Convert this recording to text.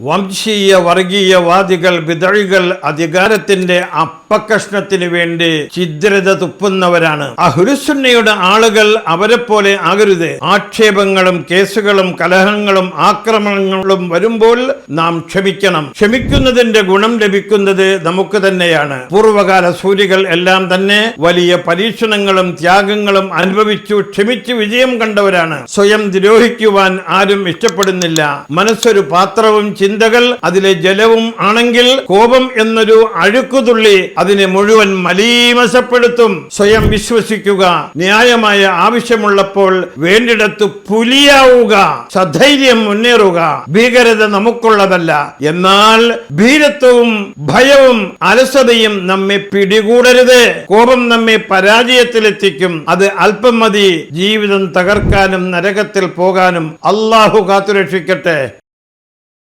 വംശീയ വർഗീയവാദികൾ വിതഴികൾ അധികാരത്തിന്റെ അപ്പക്കഷ്ണത്തിന് വേണ്ടി ഛിദ്രത തുപ്പുന്നവരാണ്. അഹുരുസുന്നയുടെ ആളുകൾ അവരെ പോലെ ആകരുത്. ആക്ഷേപങ്ങളും കേസുകളും കലഹങ്ങളും ആക്രമണങ്ങളും വരുമ്പോൾ നാം ക്ഷമിക്കണം. ക്ഷമിക്കുന്നതിന്റെ ഗുണം ലഭിക്കുന്നത് നമുക്ക് തന്നെയാണ്. പൂർവകാല സൂര്യകൾ എല്ലാം തന്നെ വലിയ പരീക്ഷണങ്ങളും ത്യാഗങ്ങളും അനുഭവിച്ചു ക്ഷമിച്ചു വിജയം കണ്ടവരാണ്. സ്വയം ദ്രോഹിക്കുവാൻ ആരും ഇഷ്ടപ്പെടുന്നില്ല. മനസ്സൊരു പാത്രവും ചിന്തകൾ അതിലെ ജലവും ആണെങ്കിൽ കോപം എന്നൊരു അഴുക്കുതുള്ളി അതിനെ മുഴുവൻ മലീമസപ്പെടുത്തും. സ്വയം വിശ്വസിക്കുക ന്യായമായ ആവശ്യമുള്ളപ്പോൾ വേണ്ടിടത്ത് പുലിയാവുക സധൈര്യം മുന്നേറുക. ഭീകരത നമുക്കുള്ളതല്ല. എന്നാൽ ഭീരത്വവും ഭയവും അലസതയും നമ്മെ പിടികൂടരുത്. കോപം നമ്മെ പരാജയത്തിലെത്തിക്കും. അത് അല്പം മതി. ജീവിതം തകർക്കാനും നരകത്തിൽ പോകാനും അള്ളാഹു കാത്തുരക്ഷിക്കട്ടെ.